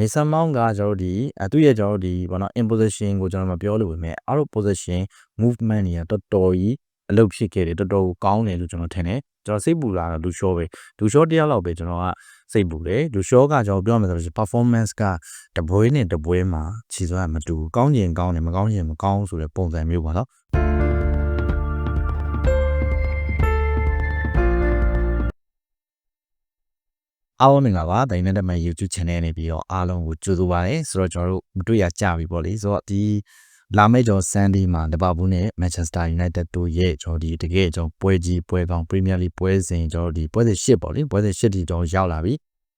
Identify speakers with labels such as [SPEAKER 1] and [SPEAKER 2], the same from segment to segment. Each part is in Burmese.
[SPEAKER 1] မေဆန်မောင်းကကျွန်တော်တို့ဒီအသူ့ရဲ့ကျွန်တော်တို့ဒီဘောနော် imposition ကိုကျွန်တော်မပြောလို့ပဲမဲ့ out of position movement တွေကတော်တော်ကြီးအလုပ်ဖြစ်ခဲ့တယ်တော်တော်ကိုကောင်းတယ်လို့ကျွန်တော်ထင်တယ်ကျွန်တော်စိတ်ပူလာတာလူရှောပဲလူရှောတယောက်လောက်ပဲကျွန်တော်ကစိတ်ပူတယ်လူရှောကကျွန်တော်ပြောမယ်ဆိုလို့ performance ကတပွဲနဲ့တပွဲမှာခြေစွမ်းမတူဘူးကောင်းကျင်ကောင်းတယ်မကောင်းကျင်မကောင်းဆိုတဲ့ပုံစံမျိုးပါနော် အားလုံးမင်္ဂလာပါဒိုင်နက်တက်မန် YouTube channel နေပြီးတော့အားလုံးကိုကြိုဆိုပါရစေဆိုတော့ကျွန်တော်တို့မတွေ့ရကြပြီပေါ့လေဆိုတော့ဒီလာမယ့်ကျွန်တော် Sunday မှာလီဗာပူးနဲ့ Manchester United တို့ရဲ့ကျွန်တော်ဒီတကယ်ကျွန်တော်ပွဲကြီးပွဲကောင်း Premier League ပွဲစဉ်ကျွန်တော်ဒီပွဲစဉ်၈ပေါ့လေပွဲစဉ်၈ဒီကျွန်တော်ရောက်လာပြီ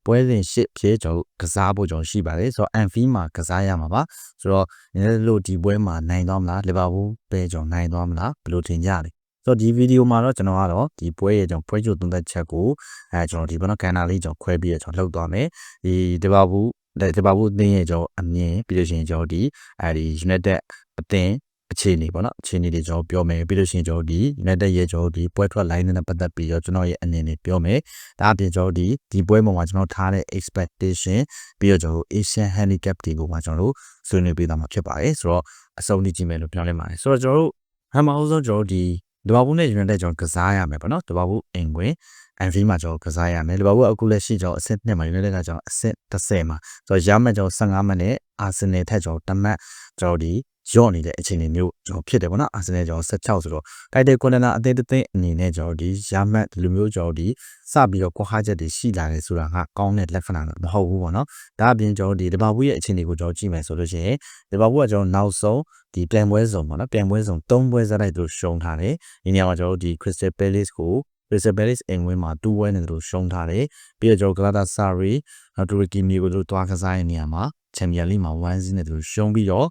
[SPEAKER 1] ပွဲစဉ်၈ဖြစ်ကျွန်တော်ကစားဖို့ကျွန်တော်ရှိပါတယ်ဆိုတော့ Anfield မှာကစားရမှာပါဆိုတော့ဒီလိုဒီပွဲမှာနိုင်သွားမလားလီဗာပူးပဲကျွန်တော်နိုင်သွားမလားဘယ်လိုထင်ကြလဲဆို တော့ဒီဗီဒီယိုမှာတော့ကျွန်တော်ကတော့ဒီပွဲရဲ့ကျွန်တော်ပွဲချုပ်သုံးသက်ချက်ကိုအဲကျွန်တော်ဒီဘက်နော်ကန်နာလေးကျွန်တော်ခွဲပြီးတော့ကျွန်တော်လှုပ်သွားမယ်ဒီဒီဘာဘူးဒီဘာဘူးအသင်းရဲ့ကျွန်တော်အမြင်ပြီးလို့ရှိရင်ကျွန်တော်ဒီအဲဒီ United အသင်းအခြေအနေပေါ့နော်အခြေအနေတွေကျွန်တော်ပြောမယ်ပြီးလို့ရှိရင်ကျွန်တော်ဒီ United ရဲ့ကျွန်တော်ဒီပွဲထွက် line နဲ့ပတ်သက်ပြီးတော့ကျွန်တော်ရဲ့အမြင်တွေပြောမယ်ဒါအပြင်ကျွန်တော်ဒီဒီပွဲပေါ်မှာကျွန်တော်ထားတဲ့ expectation ပြီးတော့ကျွန်တော် Asian handicap တွေကိုမှကျွန်တော်တို့ဆွေးနွေးပေးသွားမှာဖြစ်ပါတယ်ဆိုတော့အဆုံးထိကြည့်မယ်လို့ပြောလိုက်ပါတယ်ဆိုတော့ကျွန်တော်တို့ဟမ်မအောင်ဆုံးကျွန်တော်တို့ဒီ တဘာဘူးနဲ့ United ကျွန်တော်ကစားရမယ်ပေါ့နော်တဘာဘူးအင်ကွင် အန်ဖီမှာကျွန်တော်ကစားရမယ်တဘာဘူးအခုလက်ရှိကျွန်တော်အဆင့်2မှာ United ကကျွန်တော်အဆင့်30မှာဆိုတော့ရမယ်ကျွန်တော်15မိနစ်အာဆင်နယ်ထက်ကျွန်တော်တမတ်ကျွန်တော်ဒီရော့နေတဲ့အခြေအနေမျိုးကျွန်တော်ဖြစ်တယ်ပေါ့နော်အာဆင်နယ်ကျွန်တော်16ဆိုတော့တိုက်တယ်ကွန်တနာအသေးသေးအနေနဲ့ကျွန်တော်ဒီရမတ်ဒီလိုမျိုးကျွန်တော်ဒီစပြီးတော့ကွာဟာချက်တွေရှိလာတယ်ဆိုတာကကောင်းတဲ့လက္ခဏာတော့မဟုတ်ဘူးပေါ့နော်ဒါအပြင်ကျွန်တော်ဒီတဘာဘူးရဲ့အခြေအနေကိုကျွန်တော်ကြည့်မယ်ဆိုလို့ရှိရင်တဘာဘူးကကျွန်တော်နောက်ဆုံးဒီပြန်ပွဲစုံပေါ့နော်ပြန်ပွဲစုံ၃ပွဲစတိုက်သူရှုံးထားတယ်ဒီနေရာမှာကျွန်တော်တို့ဒီ Crystal Palace ကို Crystal Palace အင်ဝင်မှာ2ပွဲနဲ့သူရှုံးထားတယ်ပြီးတော့ကျွန်တော် Galatasaray နောက်တူရကီမျိုးကိုသူတွားကစားတဲ့နေရာမှာ Champions League မှာ1-0နဲ့သူရှုံးပြီးတော့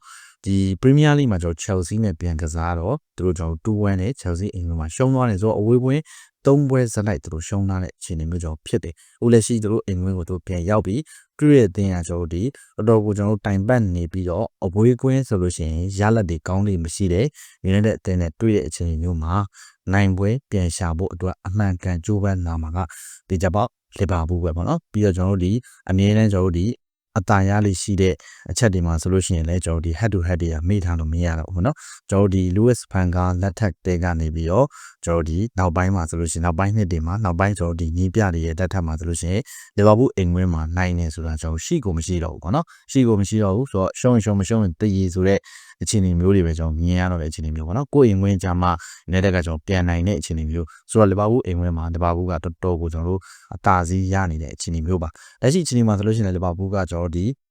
[SPEAKER 1] ဒီ Premier League မှာကျွန်တော် Chelsea နဲ့ပြန်ကစားတော့သူတို့ကျွန်တော်2-1နဲ့ Chelsea အင်ဝင်မှာရှုံးသွားတယ်ဆိုတော့အဝေးပွဲသုံးပွဲဇက်လိုက်သူတို့ရှုံးထားတဲ့အခြေအနေမျိုးကြောင့်ဖြစ်တယ်။ဦးလက်ရှိသူတို့အင်ဝင်ကိုသူပြန်ရောက်ပြီးသူရဲ့အသင်းကကျွန်တော်ဒီတော်တော်ကိုကျွန်တော်တိုင်ပတ်နေပြီးတော့အဘွေးကွင်းဆိုလို့ရှိရင်ရလက်တွေကောင်းနေမရှိတဲ့နေနဲ့အသင်းနဲ့တွေ့တဲ့အခြေအနေမျိုးမှာ နိုင်ပွဲပြန်ရှာဖို့အတွက်အမှန်ကန်ကြိုးပမ်းလာမှာကဒီကြပေါက်လီဗာပူးပဲပေါ့နော်ပြီးတော့ကျွန်တော်တို့ဒီအမြဲတမ်းကျွန်တော်တို့ဒီအတန်ရလေးရှိတဲ့အချက်တွေမှာဆိုလို့ရှိရင်လည်းကျွန်တော်ဒီ head to head တွေကမေ့ထားလို့မရတော့ဘူးပေါ့နော်ကျွန်တော်ဒီ Lewis Van ကလက်ထက်တဲကနေပြီးတော့ကျွန်တော်ဒီနောက်ပိုင်းမှာဆိုလို့ရှိရင်နောက်ပိုင်းနှစ်တွေမှာနောက်ပိုင်းကျွန်တော်ဒီညီပြတွေရဲ့တက်ထက်မှာဆိုလို့ရှိရင် Liverpool အင်္ဂလန်မှာနိုင်နေဆိုတာကျွန်တော်ရှိကိုမရှိတော့ဘူးပေါ့နော်ရှိကိုမရှိတော့ဘူးဆိုတော့ရှုံးရှုံးမရှုံးတည်ရည်ဆိုတဲ့ အခြေအနေမျိုးတွေပဲကျွန်တော်မြင်ရတော့တဲ့အခြေအနေမျိုးပေါ့နော်ကိုယ်အိမ်ဝင်းကြမှာနေတဲ့ကကျွန်တော်ပြန်နိုင်တဲ့အခြေအနေမျိုးဆိုတော့လီဗာပူးအိမ်ဝင်းမှာလီဗာပူးကတော်တော်ကိုကျွန်တော်တို့အသာစီးရနေတဲ့အခြေအနေမျိုးပါလက်ရှိအခြေအနေမှာဆိုလို့ရှိရင်လီဗာပူးကကျွန်တော်ဒီอืม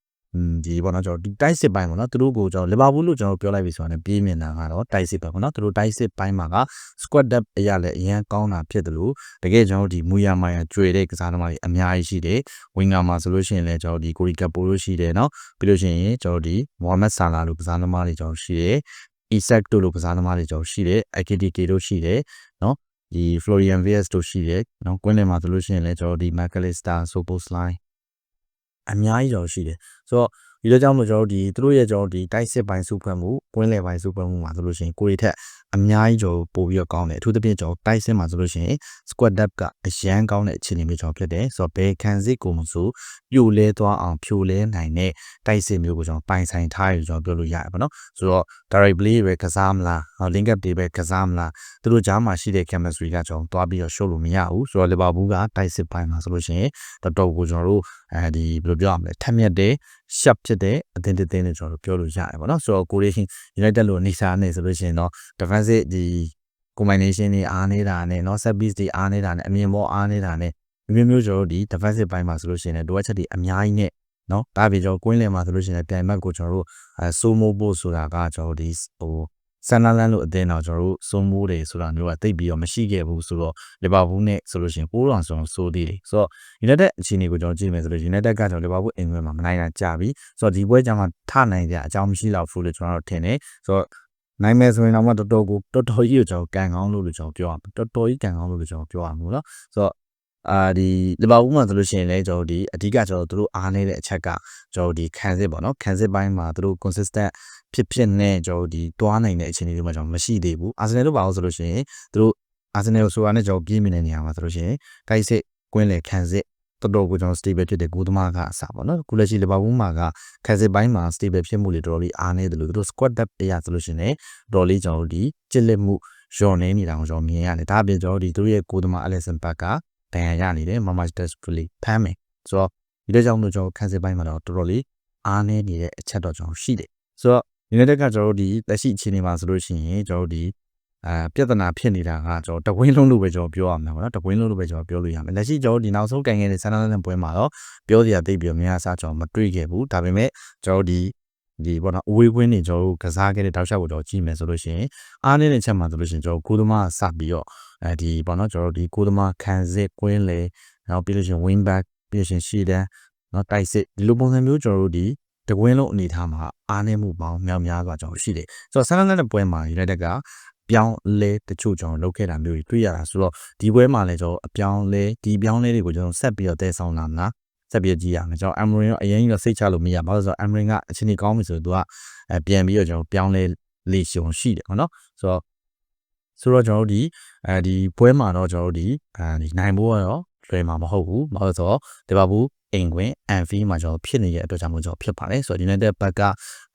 [SPEAKER 1] ဒီပေါ့နော်ကျွန်တော်ဒီတိုက်စစ်ပိုင်းပေါ့နော်သူတို့ကိုကျွန်တော်လီဗာပူးလို့ကျွန်တော်ပြောလိုက်ပြီဆိုတာ ਨੇ ပြေးမြင်တာကတော့တိုက်စစ်ပဲပေါ့နော်သူတို့တိုက်စစ်ပိုင်းမှာက squad depth အရလည်းအရင်ကောင်းတာဖြစ်တယ်လို့တကယ်ကျွန်တော်ဒီမူယာမာယာကျွေတဲ့ကစားသမားတွေအများကြီးရှိတယ်ဝင်ဂါမှာဆိုလို့ရှိရင်လည်းကျွန်တော်ဒီကိုရီကပ်ပိုလို့ရှိတယ်နော်ပြီးလို့ရှိရင်ကျွန်တော်ဒီမိုဟာမက်ဆာလာလို့ကစားသမားတွေကျွန်တော်ရှိတယ် Isaac တို့လိုကစားသမားတွေကျွန်တော်ရှိတယ် AKTK တို့ရှိတယ်နော်ဒီ Florian VS တို့ရှိတယ်နော်ကွင်းလယ်မှာဆိုလို့ရှိရင်လည်းကျွန်တော်ဒီ McAllister, Sobosline အများကြီးကျွန်တော်ရှိတယ်ဆိုတော့ဒီလိုကြောင့်မို့ကျွန်တော်တို့ဒီသူတို့ရဲ့ကျွန်တော်ဒီတိုက်စစ်ပိုင်းစုဖွဲ့မှုကွင်းလယ်ပိုင်းစုဖွဲ့မှုမှာဆိုလို့ရှိရင်ကိုရီထက် အများကြီးကျွန်တော်ပို့ပြီးတော့ကောင်းတယ်အထူးသဖြင့်ကျွန်တော်တိုက်စစ်မှာဆိုလို့ရှိရင် squad depth ကအရန်ကောင်းတဲ့အခြေအနေမျိုးကျွန်တော်ဖြစ်တယ်ဆိုတော့ဘယ်ခံစစ်ကိုမဆိုပြိုလဲသွားအောင်ဖြိုလဲနိုင်တဲ့တိုက်စစ်မျိုးကိုကျွန်တော်ပိုင်ဆိုင်ထားရကျွန်တော်ပြောလို့ရတယ်ပေါ့နော်ဆိုတော့ direct play ပဲကစားမလား link up တွေပဲကစားမလားသူတို့ကြားမှာရှိတဲ့ chemistry ကကျွန်တော်တွားပြီးတော့ show လို့မရဘူးဆိုတော့ Liverpool ကတိုက်စစ်ပိုင်းမှာဆိုလို့ရှိရင်တော်တော်ကိုကျွန်တော်တို့အဲဒီဘယ်လိုပြောရမလဲထက်မြက်တဲ့ sharp ဖြစ်တဲ့အသင်းတစ်သင်းနဲ့ကျွန်တော်တို့ပြောလို့ရတယ်ပေါ့နော်ဆိုတော့ကိုလေးရှင် United လို့နေစားနေဆိုလို့ရှိရင်တော့ defensive ဒီ combination တွေအားနေတာနဲ့เนาะ set piece တွေအားနေတာနဲ့အမြင်ပေါ်အားနေတာနဲ့မျိုးမျိုးကျွန်တော်တို့ဒီ defensive ဘိုင်းမှာဆိုလို့ရှိရင်လည်းလိုအပ်ချက်တွေအများကြီးနဲ့เนาะဒါပြင်ကျွန်တော်ကွင်းလယ်မှာဆိုလို့ရှိရင်ပြိုင်ဘက်ကိုကျွန်တော်တို့အဲစိုးမိုးဖို့ဆိုတာကကျွန်တော်တို့ဒီဟိုဆန်နာလန်လို့အသင်းတော့ကျွန်တော်တို့စိုးမိုးတယ်ဆိုတာမျိုးကတိတ်ပြီးတော့မရှိခဲ့ဘူးဆိုတော့လီဗာပူးနဲ့ဆိုလို့ရှိရင်ပိုးတော်ဆိုတော့စိုးသေးတယ်ဆိုတော့ United အခြေအနေကိုကျွန်တော်ကြည့်မယ်ဆိုလို့ United ကကျွန်တော်လီဗာပူးအင်္ဂလန်မှာမနိုင်တာကြာပြီဆိုတော့ဒီပွဲကြမှာထနိုင်ကြအကြောင်းမရှိတော့ဘူးလို့ကျွန်တော်တို့ထင်တယ်ဆိုတော့ နိုင်မယ်ဆိုရင်တော့တော်တော်ကိုတော်တော်ကြီးကိုကျွန်တော်ကန်ကောင်းလို့လို့ကျွန်တော်ပြောရမှာတော်တော်ကြီးကန်ကောင်းလို့လို့ကျွန်တော်ပြောရမှာနော်ဆိုတော့အာဒီလီဗာပူးမှာဆိုလို့ရှိရင်လည်းကျွန်တော်ဒီအဓိကကျွန်တော်တို့အားနေတဲ့အချက်ကကျွန်တော်ဒီခံစစ်ပေါ့နော်ခံစစ်ပိုင်းမှာတို့ consistent ဖြစ်ဖြစ်နဲ့ကျွန်တော်ဒီတွားနိုင်တဲ့အခြေအနေတွေမှာကျွန်တော်မရှိသေးဘူးအာဆင်နယ်တို့ပါလို့ဆိုလို့ရှိရင်တို့အာဆင်နယ်ဆိုတာနဲ့ကျွန်တော်ပြေးမြင်တဲ့နေရာမှာဆိုလို့ရှိရင်တိုက်စစ်ကွင်းလေခံစစ် တော်တော်ကိုကျွန်တော် stable ဖြစ်တဲ့ကိုသမားကအစားပေါ့နော်ခုလက်ရှိလီဗာပူးမှာကခက်စစ်ပိုင်းမှာ stable ဖြစ်မှုတွေတော်တော်လေးအားနေတယ်လို့သူတို့ squad depth အရာဆိုလို့ရှိရင်တော်တော်လေးကျွန်တော်တို့ဒီကြစ်လက်မှုလျော့နေနေတာကိုကျွန်တော်မြင်ရတယ်ဒါအပြင်ကျွန်တော်တို့ဒီသူတို့ရဲ့ကိုသမား Alisson Park ကဒဏ်ရာရနေတယ်မမတက်စပလီဖမ်းမယ်ဆိုတော့ဒီလိုကြောင့်လို့ကျွန်တော်ခက်စစ်ပိုင်းမှာတော့တော်တော်လေးအားနေနေတဲ့အချက်တော့ကျွန်တော်ရှိတယ်ဆိုတော့ United ကကျွန်တော်တို့ဒီလက်ရှိအခြေအနေမှာဆိုလို့ရှိရင်ကျွန်တော်တို့ဒီ အဲပြဿနာဖြစ်နေတာကကျွန်တော်တဝင်းလုံးလို့ပဲကျွန်တော်ပြောရမှာပေါ့နော်တဝင်းလုံးလို့ပဲကျွန်တော်ပြောလို့ရမယ်လက်ရှိကျွန်တော်ဒီနောက်ဆုံးကန်ခဲ့တဲ့ဆန်နာလန်ပွဲမှာတော့ပြောစရာသိပြီးများစားကျွန်တော်မတွေ့ခဲ့ဘူးဒါပေမဲ့ကျွန်တော်ဒီဒီပေါ့နော်အဝေးကွင်းနေကျွန်တော်ကစားခဲ့တဲ့တောက်လျှောက်ကိုကျွန်တော်ကြည့်မယ်ဆိုလို့ရှိရင်အားနေတဲ့ချက်မှာဆိုလို့ရှိရင်ကျွန်တော်ကိုသမားစပြီးတော့အဲဒီပေါ့နော်ကျွန်တော်ဒီကိုသမားခံစစ်ကွင်းလေနောက်ပြီးလို့ရှိရင် wing back ပြီးလို့ရှိရင်ရှေ့တန်းနော်တိုက်စစ်ဒီလိုပုံစံမျိုးကျွန်တော်တို့ဒီတကွင်းလုံးအနေထားမှာအားနည်းမှုပေါင်းများများစွာကျွန်တော်ရှိတယ်ဆိုတော့ဆန်လန်တဲ့ပွဲမှာ United က ပြောင်းလဲတချို့ကျွန်တော်လုပ်ခဲ့တာမျိုးတွေတွေ့ရတာဆိုတော့ဒီပွဲမှာလည်းကျွန်တော်အပြောင်းလဲဒီပြောင်းလဲတွေကိုကျွန်တော်ဆက်ပြီးတော့တည်ဆောင်လာမလားဆက်ပြီးကြည့်ရမယ်ကျွန်တော် Amrin ရောအရင်ကြီးတော့စိတ်ချလို့မရဘာလို့လဲဆိုတော့ Amrin ကအချိန်ကြီးကောင်းပြီဆိုတော့သူကအဲပြန်ပြီးတော့ကျွန်တော်ပြောင်းလဲလေရှုံရှိတယ်ဟုတ်နော်ဆိုတော့ဆိုတော့ကျွန်တော်တို့ဒီအဲဒီပွဲမှာတော့ကျွန်တော်တို့ဒီအဲဒီနိုင်ဖို့ကတော့လွယ်မှာမဟုတ်ဘူးဘာလို့လဲဆိုတော့ဒီပါဘူး အိမ်ခွင်အန်ဖီမှာကျွန်တော်ဖြစ်နေတဲ့အတွက်ကြောင့်မို့ကျွန်တော်ဖြစ်ပါတယ်ဆိုတော့ United ဘက်က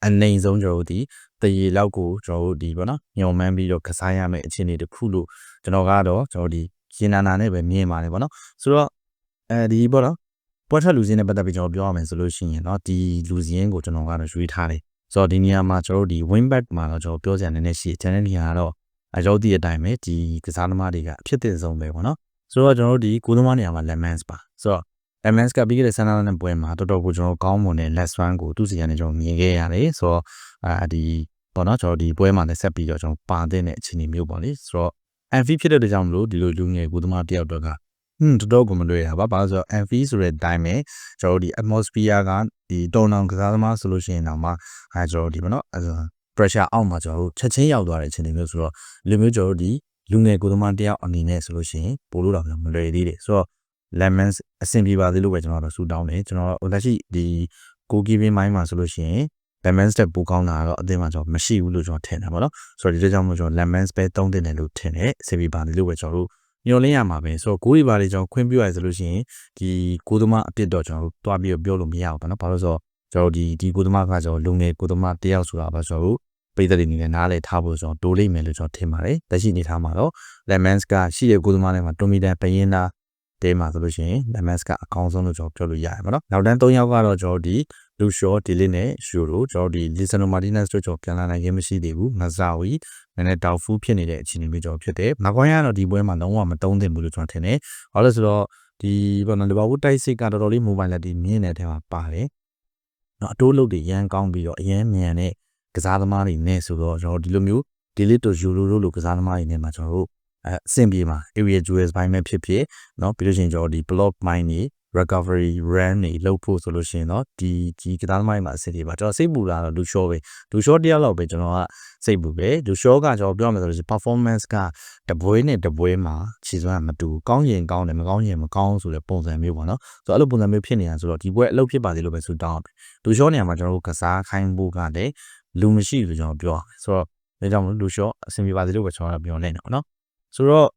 [SPEAKER 1] အနိုင်ဆုံးကျွန်တော်တို့ဒီတရေလောက်ကိုကျွန်တော်တို့ဒီပေါ့နော်ညုံမှန်းပြီးတော့ကစားရမယ့်အခြေအနေတစ်ခုလို့ကျွန်တော်ကတော့ကျွန်တော်ဒီရှင်နာနာနဲ့ပဲမြင်ပါတယ်ပေါ့နော်ဆိုတော့အဲဒီပေါ့နော်ပွဲထွက်လူစင်းနဲ့ပတ်သက်ပြီးကျွန်တော်ပြောရမယ်ဆိုလို့ရှိရင်เนาะဒီလူစင်းကိုကျွန်တော်ကတော့ရွေးထားတယ်ဆိုတော့ဒီနေရာမှာကျွန်တော်တို့ဒီ win back မှာတော့ကျွန်တော်ပြောစရာနည်းနည်းရှိတယ် channel နေရာကတော့အကြောသည့်အတိုင်းပဲဒီကစားသမားတွေကအဖြစ်တင်ဆုံးပဲပေါ့နော်ဆိုတော့ကျွန်တော်တို့ဒီကိုသမားနေရာမှာ lemons ပါဆိုတော့ MS ကပြီးခဲ့တဲ့ဆန္ဒနဲ့ပွဲမှာတော်တော်ကိုကျွန်တော်ကောင်းမွန်တဲ့ less one ကိုသူ့စီကနေကျွန်တော်မြင်ခဲ့ရတယ်ဆိုတော့အာဒီပေါ့နော်ကျွန်တော်ဒီပွဲမှာလည်းဆက်ပြီးတော့ကျွန်တော်ပါတဲ့အခြေအနေမျိုးပေါ့လေဆိုတော့ MV ဖြစ်တဲ့ကြောင့်မလို့ဒီလိုလူငယ်ကိုသမားတယောက်တော့ကဟွန်းတော်တော်ကိုမလွယ်တာပါဘာလို့ဆိုတော့ MV ဆိုတဲ့အတိုင်းပဲကျွန်တော်ဒီ atmosphere ကဒီတုံတောင်ကစားသမားဆိုလို့ရှိရင်တော့မှအဲကျွန်တော်ဒီပေါ့နော်အဲ pressure အောက်မှာကျွန်တော်တို့ချက်ချင်းရောက်သွားတဲ့အခြေအနေမျိုးဆိုတော့လူမျိုးကျွန်တော်တို့ဒီလူငယ်ကိုသမားတယောက်အနေနဲ့ဆိုလို့ရှိရင်ပို့လို့တော့မလွယ်သေးတယ်ဆိုတော့ lemons အဆင်ပြေပါသေးလို့ပဲကျွန်တော်တို့ဆူတောင်းတယ်ကျွန်တော်လက်ရှိဒီ goalkeeping mind မှာဆိုလို့ရှိရင် lemons တက်ပိုကောင်းတာတော့အသင်းမှာကျွန်တော်မရှိဘူးလို့ကျွန်တော်ထင်တယ်ပေါ့နော်ဆိုတော့ဒီကြောင့်မို့ကျွန်တော် lemons ပဲတုံးတင်တယ်လို့ထင်တယ်အဆင်ပြေပါသေးလို့ပဲကျွန်တော်တို့ညှော်လင်းရမှာပဲဆိုတော့ကိုးရီပါလေးကျွန်တော်ခွင့်ပြုရဆိုလို့ရှိရင်ဒီကိုသမားအပြစ်တော့ကျွန်တော်တို့တွားပြီးပြောလို့မရဘူးပေါ့နော်ဘာလို့ဆိုတော့ကျွန်တော်ဒီဒီကိုသမားကကျွန်တော်လူငယ်ကိုသမားတယောက်ဆိုတာပါဆိုတော့ပြည်သက်တွေနေနဲ့နားလေထားဖို့ဆိုတော့တိုးလိမ့်မယ်လို့ကျွန်တော်ထင်ပါတယ်။တက်ရှိနေထားမှာတော့ lemons ကရှိတဲ့ကိုသမားတွေမှာတိုမီတန်ပရင်သား တဲမှာဆိုလို့ရှိရင် lemons ကအကောင်းဆုံးလို့ကျွန်တော်ပြောလို့ရတယ်ပေါ့နော်နောက်တန်း၃ယောက်ကတော့ကျွန်တော်ဒီလူရှော့ဒီလစ်နဲ့ရှူတို့ကျွန်တော်ဒီ Lisandro Martinez တို့ကျွန်တော်ပြန်လာနိုင်ခြင်းမရှိသေးဘူးမဇာဝီနည်းနည်းတောက်ဖူးဖြစ်နေတဲ့အခြေအနေမျိုးကျွန်တော်ဖြစ်တယ်မကွန်ရကတော့ဒီပွဲမှာလုံးဝမတုံးသင့်ဘူးလို့ကျွန်တော်ထင်တယ်ဘာလို့လဲဆိုတော့ဒီဘောနော်လီဗာပူးတိုက်စစ်ကတော်တော်လေး mobile လက်ဒီမြင့်နေတဲ့ထဲမှာပါတယ်နော်အတိုးလုတ်တွေရမ်းကောင်းပြီးတော့အရန်မြန်တဲ့ကစားသမားတွေနဲ့ဆိုတော့ကျွန်တော်ဒီလိုမျိုးဒီလစ်တို့ယူရိုတို့လိုကစားသမားတွေနဲ့မှာကျွန်တော်တို့ အဲအဆင်ပြေမှာ area jewels ဘိုင်းမဲ့ဖြစ်ဖြစ်เนาะပြီးလို့ရှိရင်ကျွန်တော်ဒီ block mine တွေ recovery run တွေလုပ်ဖို့ဆိုလို့ရှိရင်တော့ဒီဒီကစားသမားတွေမှာအဆင်ပြေပါကျွန်တော်စိတ်ပူလာတော့လူရှော့ပဲလူရှော့တယောက်လောက်ပဲကျွန်တော်ကစိတ်ပူပဲလူရှော့ကကျွန်တော်ပြောမယ်ဆိုလို့ရှိရင် performance ကတပွဲနဲ့တပွဲမှာခြေစွမ်းမတူကောင်းရင်ကောင်းတယ်မကောင်းရင်မကောင်းဆိုတဲ့ပုံစံမျိုးပေါ့နော်ဆိုတော့အဲ့လိုပုံစံမျိုးဖြစ်နေတာဆိုတော့ဒီပွဲအလုပ်ဖြစ်ပါသေးလို့ပဲဆိုတောင်းလူရှော့နေရာမှာကျွန်တော်တို့ကစားခိုင်းဖို့ကလည်းလူမရှိဘူးကျွန်တော်ပြောရမယ်ဆိုတော့ဒါကြောင့်မလို့လူရှော့အဆင်ပြေပါသေးလို့ပဲကျွန်တော်ပြောနေတယ်နော် ဆိုတော့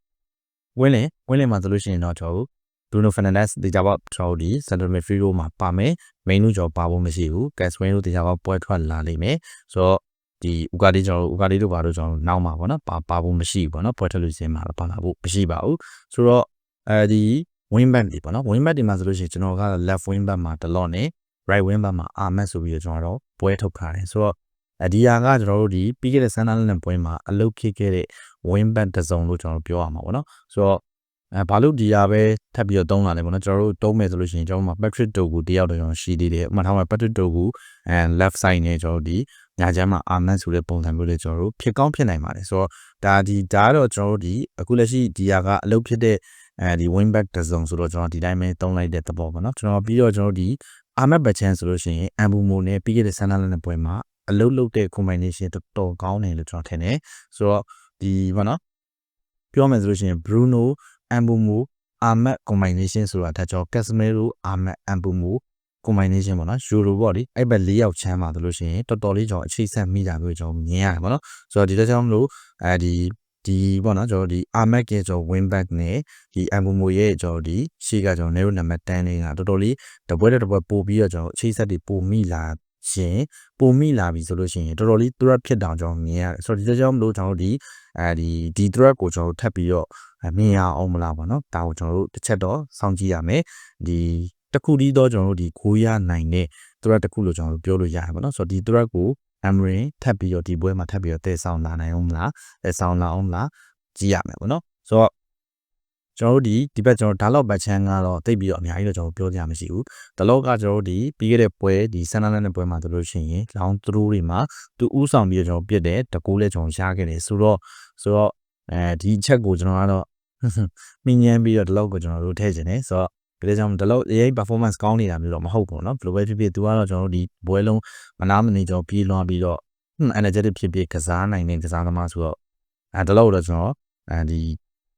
[SPEAKER 1] ဝင်းလင်ဝင်းလင်မှာဆိုလို့ရှိရင်တော့ကျွန်တော်တို့ Bruno Fernandes တေချာပေါက်ကျွန်တော်ဒီ Central Midfield မှာပါမယ် main လို့ကျွန်တော်ပါဖို့မရှိဘူး Gaswin လို့တေချာပေါက်ပွဲထွက်လာလိမ့်မယ်ဆိုတော့ဒီဥကာဒီကျွန်တော်ဥကာဒီတို့ဘာလို့ကျွန်တော်နောက်မှာပေါ့နော်ပါပါဖို့မရှိဘူးပေါ့နော်ပွဲထွက်လို့စင်မှာပါလာဖို့မရှိပါဘူးဆိုတော့အဲဒီ wing back ဒီပေါ့နော် wing back ဒီမှာဆိုလို့ရှိရင်ကျွန်တော်က left wing back မှာ Delon နဲ့ right wing back မှာ Ahmed ဆိုပြီးတော့ကျွန်တော်တော့ပွဲထုတ်ထားတယ်ဆိုတော့အဒီယာကကျွန်တော်တို့ဒီပြီးခဲ့တဲ့ဆန်နာလန်ပွဲမှာအလုတ်ဖြစ်ခဲ့တဲ့ win back တစ်စုံလို့ကျွန်တော်တို့ပြောရမှာပေါ့နော်ဆိုတော့အဲဘာလို့ဒီယာပဲထပ်ပြီးတော့တုံးလာလဲပေါ့နော်ကျွန်တော်တို့တုံးမယ်ဆိုလို့ရှိရင်ကျွန်တော်တို့မှာ Patrick Dogu တယောက်တော့ကျွန်တော်ရှိသေးတယ်ဥပမာထားမှာ Patrick Dogu and left side နဲ့ကျွန်တော်တို့ဒီညာချမ်းမှာ Ahmed ဆိုတဲ့ပုံစံမျိုးလေးကျွန်တော်တို့ဖြစ်ကောင်းဖြစ်နိုင်ပါတယ်ဆိုတော့ဒါဒီဒါကတော့ကျွန်တော်တို့ဒီအခုလက်ရှိဒီယာကအလုတ်ဖြစ်တဲ့အဲဒီ win back တစ်စုံဆိုတော့ကျွန်တော်ဒီတိုင်းပဲတုံးလိုက်တဲ့သဘောပေါ့နော်ကျွန်တော်ပြီးတော့ကျွန်တော်ဒီ Ahmed Bachan ဆိုလို့ရှိရင် Ambumo နဲ့ပြီးခဲ့တဲ့ဆန်နာလန်နဲ့ပွဲမှာအလုတ်လုတ်တဲ့ combination တော်တော်ကောင်းတယ်လို့ကျွန်တော်ထင်တယ်ဆိုတော့ ဒီဘာနော်ပြောမယ်ဆိုလို့ရှိရင် Bruno Ambumo Ahmed combination ဆိုတာဒါကြောင့် Casemiro Ahmed Ambumo combination ပေါ့နော်ယူရိုပေါ့လေအဲ့ဘက်၄ယောက်ချမ်းပါတယ်လို့ရှိရင်တော်တော်လေးကျွန်တော်အခြေဆက်မိတာမျိုးကျွန်တော်မြင်ရတယ်ပေါ့နော်ဆိုတော့ဒီတော့ကြောင့်မလို့အဲဒီဒီပေါ့နော်ကျွန်တော်ဒီ Ahmed ရဲ့ကျွန်တော် win back နဲ့ဒီ Ambumo ရဲ့ကျွန်တော်ဒီရှေ့ကကျွန်တော် narrow number 10လေးကတော်တော်လေးတပွဲတစ်ပွဲပို့ပြီးတော့ကျွန်တော်အချိတ်ဆက်တွေပို့မိလာ ရှင်ပုံမိလာပြီဆိုလို့ရှိရင်တော်တော်လေး threat ဖြစ်တောင်ကျွန်တော်မြင်ရတယ်ဆိုတော့ဒီကြောင့်မလို့ကျွန်တော်တို့ဒီအဲဒီဒီ threat ကိုကျွန်တော်ထပ်ပြီးတော့မြင်ရအောင်မလားပေါ့နော်ဒါကိုကျွန်တော်တို့တစ်ချက်တော့စောင့်ကြည့်ရမယ်ဒီတစ်ခုဒီတော့ကျွန်တော်တို့ဒီကိုရနိုင်တဲ့ threat တစ်ခုလို့ကျွန်တော်တို့ပြောလို့ရတယ်ပေါ့နော်ဆိုတော့ဒီ threat ကို Amrin ထပ်ပြီးတော့ဒီပွဲမှာထပ်ပြီးတော့တည်ဆောင်လာနိုင်အောင်မလားတည်ဆောင်လာအောင်မလားကြည့်ရမယ်ပေါ့နော်ဆိုတော့ ကျွန်တော်တို့ဒီဒီဘက်ကျွန်တော်ဒါလောက်ဘတ်ချန်ကတော့တိတ်ပြီးတော့အများကြီးတော့ကျွန်တော်ပြောကြမှာမရှိဘူး။ဒါလောက်ကကျွန်တော်တို့ဒီပြီးခဲ့တဲ့ပွဲဒီဆန်နာလန်တဲ့ပွဲမှာတို့လို့ရှိရင်လောင်းသရိုးတွေမှာသူဥဆောင်ပြီးတော့ကျွန်တော်ပြစ်တယ်တကူးလဲကျွန်တော်ရခဲ့တယ်ဆိုတော့ဆိုတော့အဲဒီချက်ကိုကျွန်တော်ကတော့မြင်ញမ်းပြီးတော့ဒီလောက်ကိုကျွန်တော်တို့ထည့်ခြင်းတယ်ဆိုတော့ဒါကြောင့်ဒီလောက်ရေး performance ကောင်းနေတာမျိုးတော့မဟုတ်ဘူးเนาะဘယ်လိုပဲဖြစ်ဖြစ်သူကတော့ကျွန်တော်တို့ဒီဘွဲလုံးမနာမနေကျွန်တော်ပြေးလွှားပြီးတော့ energetic ဖြစ်ဖြစ်ကစားနိုင်တဲ့ကစားသမားဆိုတော့အဲဒီလောက်တော့ကျွန်တော်အဲဒီ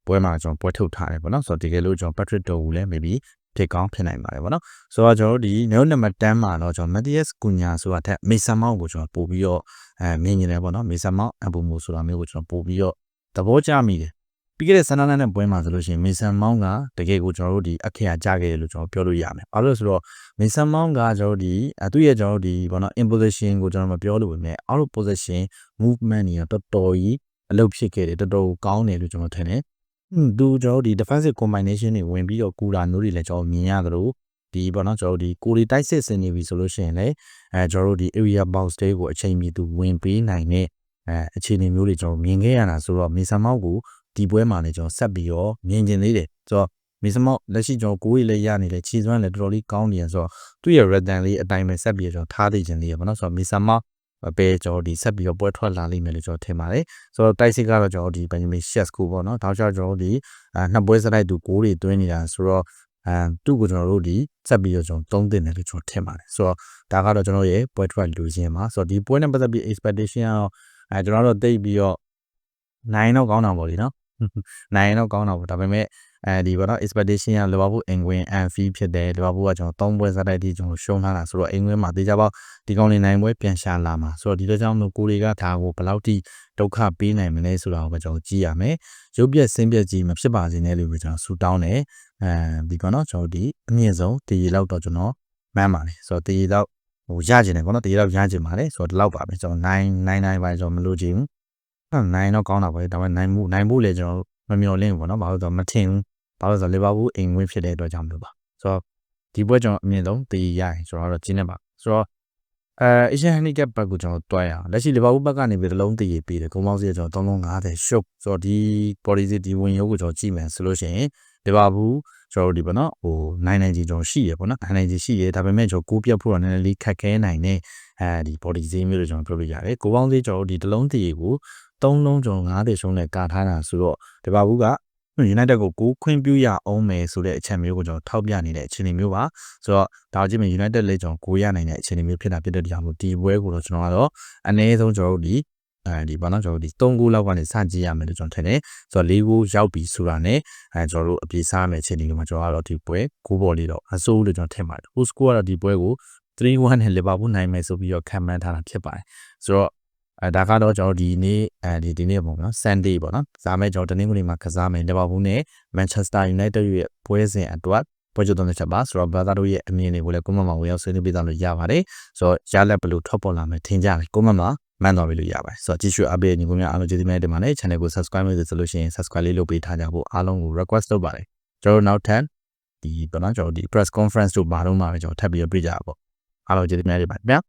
[SPEAKER 1] ပွဲမှာကျွန်တော်ပွဲထုတ်ထားတယ်ပေါ့နော်ဆိုတော့တကယ်လို့ကျွန်တော် Patrick Dow လည်း maybe ဖြစ်ကောင်းဖြစ်နိုင်ပါတယ်ပေါ့နော်ဆိုတော့ကျွန်တော်တို့ဒီ note number 10မှာတော့ကျွန်တော် Matthias Cunha ဆိုတာထက် Mason Mount ကိုကျွန်တော်ပို့ပြီးတော့အဲမြင်နေတယ်ပေါ့နော် Mason Mount Abumo ဆိုတာမျိုးကိုကျွန်တော်ပို့ပြီးတော့သဘောကျမိတယ်ပြီးခဲ့တဲ့ဆန္ဒနနဲ့ပွဲမှာဆိုလို့ရှိရင် Mason Mount ကတကယ်ကိုကျွန်တော်တို့ဒီအခရာကြခဲ့တယ်လို့ကျွန်တော်ပြောလို့ရမယ်။ဘာလို့လဲဆိုတော့ Mason Mount ကကျွန်တော်တို့ဒီသူ့ရဲ့ကျွန်တော်တို့ဒီဘောနော် in position ကိုကျွန်တော်မပြောလို့ပဲ out of position movement တွေတော်တော်ကြီးအလုပ်ဖြစ်ခဲ့တယ်တော်တော်ကောင်းတယ်လို့ကျွန်တော်ထင်တယ်။ဟွန်း သူကျွန်တော်တို့ဒီ defensive combination တွေဝင်ပြီးတော့ကူတာမျိုးတွေလည်းကျွန်တော်မြင်ရသလိုဒီပေါ့နော်ကျွန်တော်တို့ဒီကိုရီတိုက်စစ်စင်နေပြီဆိုလို့ရှိရင်လည်းအဲကျွန်တော်တို့ဒီ area box တွေကိုအချိန်မီသူဝင်ပေးနိုင်တဲ့အဲအခြေအနေမျိုးတွေကျွန်တော်မြင်ခဲ့ရတာဆိုတော့မေဆန်မောက်ကိုဒီပွဲမှာလည်းကျွန်တော်ဆက်ပြီးတော့မြင်ကျင်သေးတယ်ဆိုတော့မေဆန်မောက်လက်ရှိကျွန်တော်ကိုယ်ရည်လည်းရနေတယ်ခြေစွမ်းလည်းတော်တော်လေးကောင်းနေရဆိုတော့သူ့ရဲ့ return လေးအတိုင်းပဲဆက်ပြီးတော့ထားသိခြင်းလေးရပါတော့ဆိုတော့မေဆန်မောက် ပဲကျွန်တော်ဒီဆက်ပြီးတော့ပွဲထွက်လာလိမ့်မယ်လို့ကျွန်တော်ထင်ပါတယ်ဆိုတော့တိုက်စစ်ကတော့ကျွန်တော်ဒီ Benjamin Shesco ပေါ့နော်တောက်ချကျွန်တော်ဒီအဲနှစ်ပွဲစလိုက်သူကိုယ်တွေတွင်းနေတာဆိုတော့အဲသူ့ကိုကျွန်တော်တို့ဒီဆက်ပြီးတော့ကျွန်တော်သုံးသင့်တယ်လို့ကျွန်တော်ထင်ပါတယ်ဆိုတော့ဒါကတော့ကျွန်တော်ရဲ့ပွဲထွက်လူချင်းပါဆိုတော့ဒီပွဲနဲ့ပတ်သက်ပြီး expectation ကတော့အဲကျွန်တော်တို့သိပြီးတော့နိုင်တော့ကောင်းတာပေါ့လေနော် နိုင်တော့ကောင်းတာပေါ့ဒါပေမဲ့အဲဒီပေါ့နော် expectation က Liverpool အင်ကွင်း Anfield ဖြစ်တယ် Liverpool ကကျွန်တော်၃ပွဲစတိုက်တီကျွန်တော်ရှုံးထားတာဆိုတော့အင်ကွင်းမှာတေချာပေါက်ဒီကောင်လေးနိုင်ပွဲပြန်ရှာလာမှာဆိုတော့ဒီလိုကြောင့်မို့ကိုတွေကဒါကိုဘယ်လောက်ထိဒုက္ခပေးနိုင်မလဲဆိုတာကိုပဲကျွန်တော်ကြည့်ရမယ်ရုပ်ပြက်ဆင်းပြက်ကြီးမဖြစ်ပါစေနဲ့လို့ကျွန်တော်ဆူတောင်းတယ်အဲဒီပေါ့နော်ကျွန်တော်ဒီအမြင့်ဆုံးတည်ရလောက်တော့ကျွန်တော်မှန်းပါတယ်ဆိုတော့တည်ရလောက်ဟိုရကျင်တယ်ပေါ့နော်တည်ရလောက်ရကျင်ပါတယ်ဆိုတော့ဒီလောက်ပါပဲကျွန်တော်9 9 9ပိုင်းကျွန်တော်မလို့ချင်ဘူး နိုင်တော့ကောင်းတာပဲဒါပေမဲ့နိုင်မှုနိုင်ဖို့လည်းကျွန်တော်မမျှော်လင့်ဘူးပေါ့နော်ဘာလို့ဆိုတော့မထင်ဘူးဘာလို့ဆိုတော့လီဗာပူးအိမ်ဝင်းဖြစ်တဲ့အတွက်ကြောင့်မလို့ပါဆိုတော့ဒီပွဲကျွန်တော်အမြင့်ဆုံးတည်ရရင်ကျွန်တော်တော့ကျင်းနေပါဆိုတော့အဲ Asian Handicap ဘက်ကိုကျွန်တော်တွားရအောင်လက်ရှိလီဗာပူးဘက်ကနေပြီးတစ်လုံးတည်ရပေးတယ်ကုန်းပေါင်းစီကကျွန်တော်350ရှုပ်ဆိုတော့ဒီ body စီဒီဝင်ရုပ်ကိုကျွန်တော်ကြည့်မယ်ဆိုလို့ရှိရင်လီဗာပူးကျွန်တော်ဒီပေါ့နော်ဟိုနိုင်နိုင်ကြီးကျွန်တော်ရှိရပေါ့နော်နိုင်နိုင်ကြီးရှိရဒါပေမဲ့ကျွန်တော်ကိုပြတ်ဖို့တော့နည်းနည်းလေးခက်ခဲနိုင်တဲ့အဲဒီ body ဈေးမျိုးတွေကျွန်တော်ပြောလို့ရတယ်ကိုပေါင်းဈေးကျွန်တော်ဒီတစ်လုံးတည်ကို ၃လုံးကျွန်တော်90ရှုံးနဲ့ကာထားတာဆိုတော့ဒီပါဘူးက United ကိုကိုခွင့်ပြုရအောင်မယ်ဆိုတဲ့အချက်မျိုးကိုကျွန်တော်ထောက်ပြနေတဲ့အခြေအနေမျိုးပါဆိုတော့ဒါကြည့်မယ် United လည်းကျွန်တော်ကိုရနိုင်တဲ့အခြေအနေမျိုးဖြစ်တာဖြစ်တဲ့တရားမို့ဒီပွဲကိုတော့ကျွန်တော်ကတော့အနည်းဆုံးကျွန်တော်တို့ဒီအဲဒီဘာလို့ကျွန်တော်တို့ဒီ3ဂိုးလောက်ကနေစကြည့်ရမယ်လို့ကျွန်တော်ထင်တယ်ဆိုတော့4ဂိုးရောက်ပြီဆိုတာနဲ့အဲကျွန်တော်တို့အပြေးစားမယ်အခြေအနေမျိုးမှာကျွန်တော်ကတော့ဒီပွဲဂိုးဘော်လေးတော့အစိုးလို့ကျွန်တော်ထင်ပါတယ်ဟိုစကိုကတော့ဒီပွဲကို3-1နဲ့ Liverpool နိုင်မယ်ဆိုပြီးတော့ခံမှန်းထားတာဖြစ်ပါတယ်ဆိုတော့ အဲဒါကတော့ကျွန်တော်ဒီနေ့အဲဒီဒီနေ့ပေါ့နော် Sunday ပေါ့နော်။ဇာမဲကျွန်တော်တနင်္ဂနွေမှာကစားမယ် Liverpool နဲ့ Manchester United ရဲ့ပွဲစဉ်အတွက်ပွဲကြုံတဲ့ချက်ပါဆိုတော့ဘာသာတို့ရဲ့အမြင်တွေကိုလည်းကွန်မန့်မှာဝင်ရောက်ဆွေးနွေးပေးသားလို့ရပါတယ်။ဆိုတော့ရလက်ဘလို့ထွက်ပေါ်လာမယ်ထင်ကြတယ်ကွန်မန့်မှာမှန်တော်ပြီလို့ရပါတယ်။ဆိုတော့ကြည့်ရှုအပ်ပေးညီကိုများအားလုံးကျေးဇူးများတင်ပါတယ်။ channel ကို subscribe လုပ်ဆိုလို့ရှိရင် subscribe လေးလုပ်ပေးထားကြဖို့အားလုံးကို request လုပ်ပါတယ်။ကျွန်တော်တို့နောက်ထပ်ဒီပေါ့နော်ကျွန်တော်ဒီ press conference တို့ဘာလို့မှပဲကျွန်တော်ထပ်ပြီးပြကြပါပေါ့။အားလုံးကျေးဇူးများတင်ပါတယ်ဗျာ။